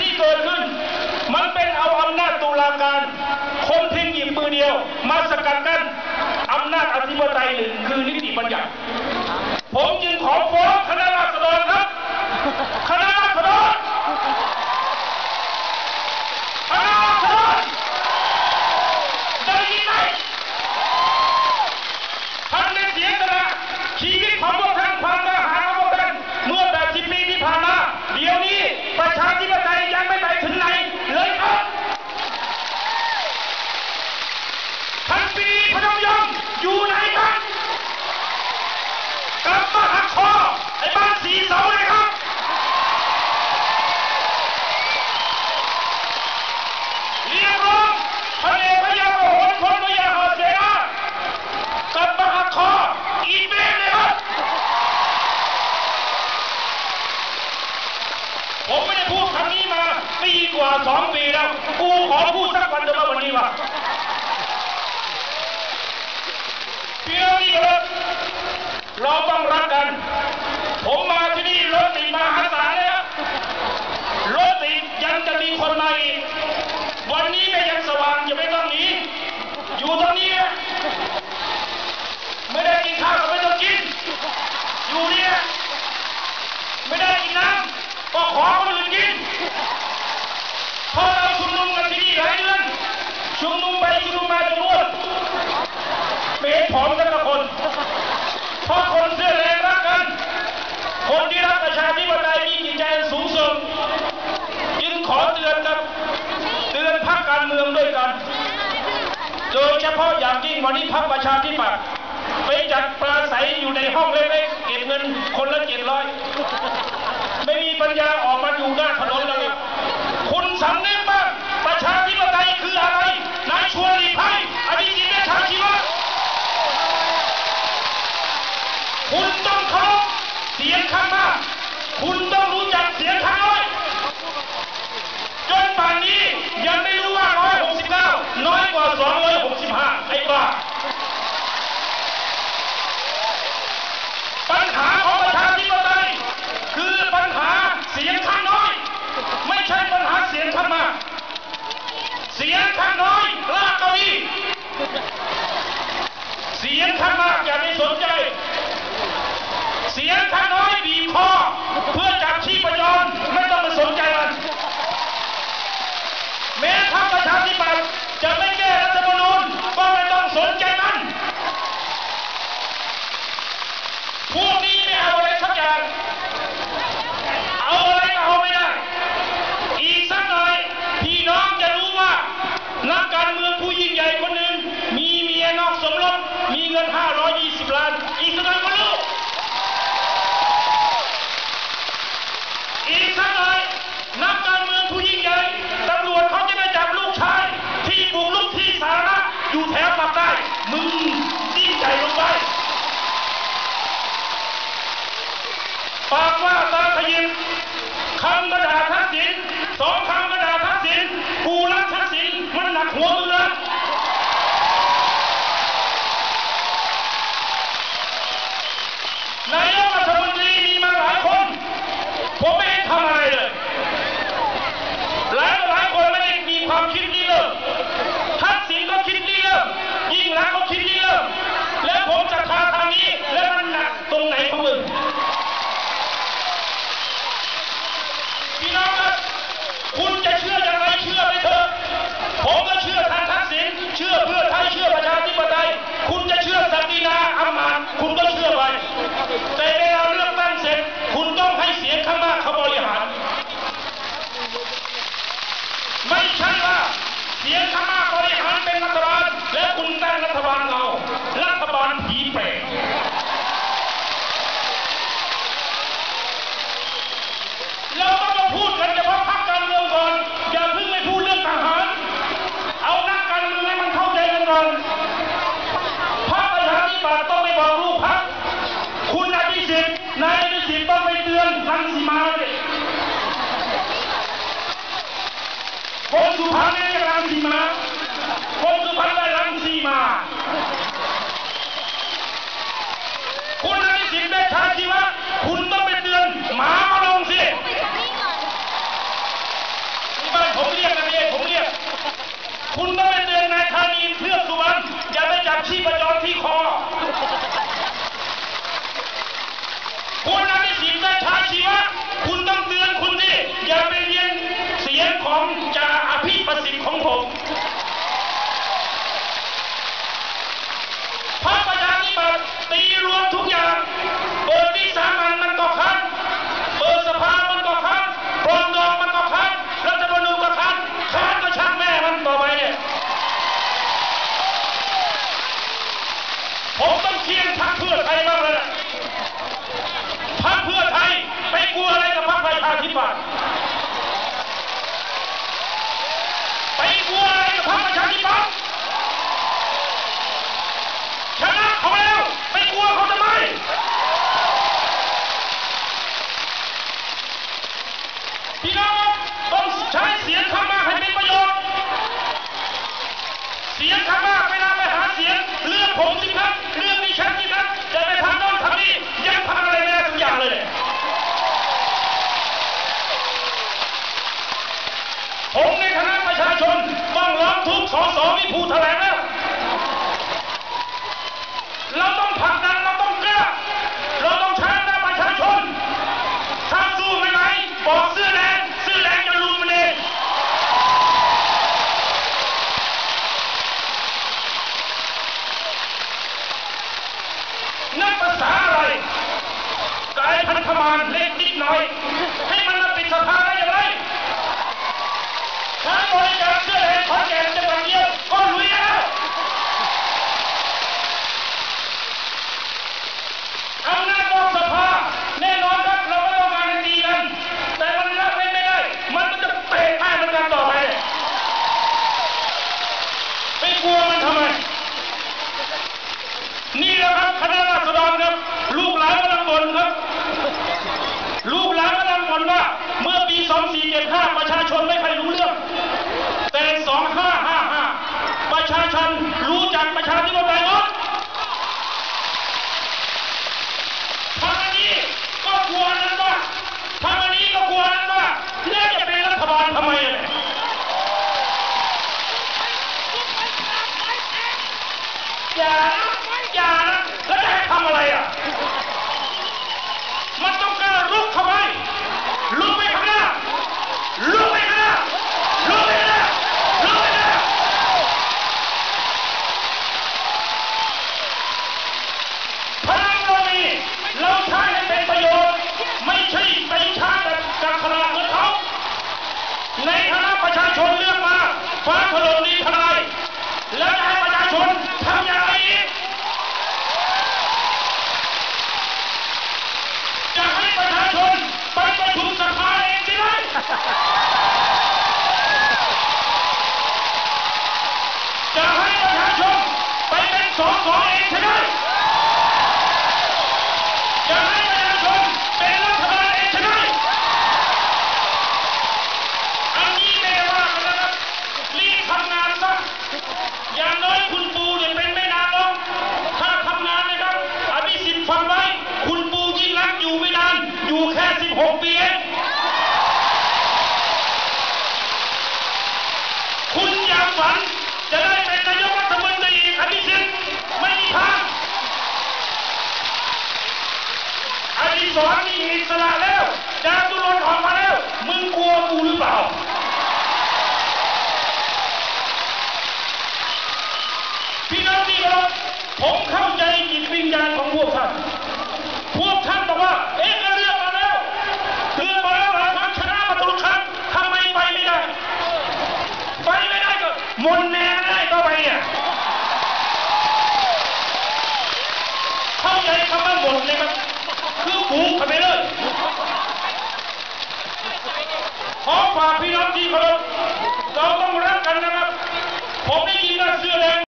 ที่เกิดขึ้น มันเป็นเอาอำนาจตุลาการคนเพียงหยิบมือเดียว มาสกัดกั้นอำนาจอธิปไตยหนึ่งคือนิติบัญญัติ ผมจึงขอฟ้องคณะ เราต้องรักกัน ผมมาที่นี่รถติดมหาศาลแล้วรถติดยังจะมีคนมาอีกวันนี้ก็ยังสว่างอย่าไม่ต้องหนีอยู่ตรงนี้นะไม่ได้กินข้าวก็ไม่ต้องกิน อยู่เนี่ยไม่ได้กินน้ำก็ขอคนอื่นกินพราเราชุมนุมกันที่นี่หลายเดือนชุมนุมไปชุมนุมมาจนอ้วนเป็นผอมกันละคน เพราะคนเสื้อแดงรักกัน คนที่รักประชาธิปไตยมีจิตใจสูงส่งจึงขอเตือนกับเตือนพรรคการเมืองด้วยกัน โดยเฉพาะอย่างยิ่งวันนี้พรรคประชาธิปัตย์ไปจัดปราศัยอยู่ในห้องเล็กๆเก็บเงินคนละเจ็ดร้อยไม่มีปัญญาออกมาอยู่หน้าถนนแล้วครับคุณสำนึกบ้างประชาธิปไตยคืออะไรนายชวนหลีกภัยอภิสิทธิ์เวชชาชีวะ คุณต้องเคารพเสียงข้างมาก คุณต้องรู้จักเสียงข้างน้อย จนป่านนี้ยังไม่รู้ว่า 169 น้อยกว่า 265 ไอ้บ้า ปัญหาของประชาธิปไตยคือปัญหาเสียงข้างน้อย ไม่ใช่ปัญหาเสียงข้างมาก เสียงข้างน้อยลากเก้าอี้เสียงข้างมากอย่าไปสนใจ เสียงข้างน้อยบีบคอเพื่อจับชีพจรไม่ต้องไปสนใจมัน แม้พรรคประชาธิปัตย์จะไม่แก้รัฐธรรมนูญก็ไม่ต้องสนใจมัน พวกนี้ไม่เอาอะไรสักอย่าง เอาอะไรก็เอาไม่ได้ อีกสักหน่อย พี่น้องจะรู้ว่า นักการเมืองผู้ยิ่งใหญ่คนหนึ่ง มีเมียนอกสมรส มีเงิน 520 ล้าน อีกสักหน่อยก็รู้ อีกสักหน่อยนักการเมืองผู้ยิ่งใหญ่ตำรวจเขาจะได้จับลูกชาย ที่บุกลุกที่สาธารณะอยู่แถวปาพได้ มึงดิ้นใจลงไปปากว่าตาขยิบคำกระดาษทักษิณสองคำกระดาษทักษิณกูรักทักษิณมันหนักหัวมึงนะนายกรัฐมนตรีมีมาหลายคน ผมไม่ได้ทำอะไรเลย หลายหลายคนไม่ได้มีความคิดนี้เลยทักษิณก็คิดนี้เลยยิ่งรักษณ์ก็คิดนี้เลยแล้วผมจะทาทางนี้ แล้วมันหนักตรงไหน ของมึงพี่น้องครับคุณจะเชื่ออย่างไรเชื่อไปเถอะผมก็เชื่อทางทักษิณเชื่อเพื่อไทยเชื่อประชาธิปไตยคุณจะเชื่อสันตินาอำมาตย์คุณก็เชื่อไปแต่เวลาเลือกตั้งเสร็จ คุณต้องให้เสียงข้างมากเขาบริหาร ไม่ใช่ว่าเสียงข้างมากบริหารเป็นรัฐบาลและคุณตั้งรัฐบาลเรารัฐบาลผีเปรตเราต้องมาพูดกันเฉพาะพรรคการเมืองก่อน อย่าเพิ่งไปพูดเรื่องทหาร เอานักการเมืองให้มันเข้าใจกันก่อนพรรคประชาธิปัตย์ต้องไปบอกลูกพรรคคุณอภิสิทธิ์ นายอภิสิทธิ์ต้องไปเตือนรังสีมาเลยคนสุพรรณเนี่ยเรียกรังสีมา คนสุพรรณได้รังสีมา คุณอภิสิทธิ์ได้ชาชีวะคุณต้องไปเตือนหมามาลงสิบ้านผมเรียกกันเองผมเรียก คุณต้องไปเตือนนายธานีเทือกสุวรรณอย่าไปจับชีพจรที่คอ ชาชีวะ คุณต้องเตือนคุณดิอย่าไปเรียนเสียงของจ่าอภิประสิทธิ์ของผม ทุกสอสอมีภูแถลงแล้ว นครับ ลูกหลานรังบนว่า เมื่อปี 2475 ประชาชนไม่เคยรู้เรื่อง แต่ 2555 ประชาชนรู้จักประชาธิปไตยหมด ฟ้าถล่มดินทำไยแล้วะให้ประชาชนทำอย่างไรอีกจะให้ประชาชนไปประชุมสภาเองได้ไหมจะให้ประชาชนไปเป็นสสเองใช่ไหมจะให้ สระแล้วจาตุรนออกมาแล้ว มึงกลัวกูหรือเปล่า พี่น้องที่เคารพผมเข้าใจจิตวิญญาณของพวกท่าน พวกท่านบอกว่า เอ๊ะเลือกมาแล้วเตือกมาแล้วหาชนะมาทุกครั้งทำไมไปไม่ได้ ไปไม่ได้ก็มนแน่ได้ก็ไปเนี่ยเข้าใจคำว่าหมดเลยครับ คือฝูงเลยขอฝากพี่น้องที่เคารพเราต้องรักกันนะครับ ผมได้ยินว่าเสื้อแดง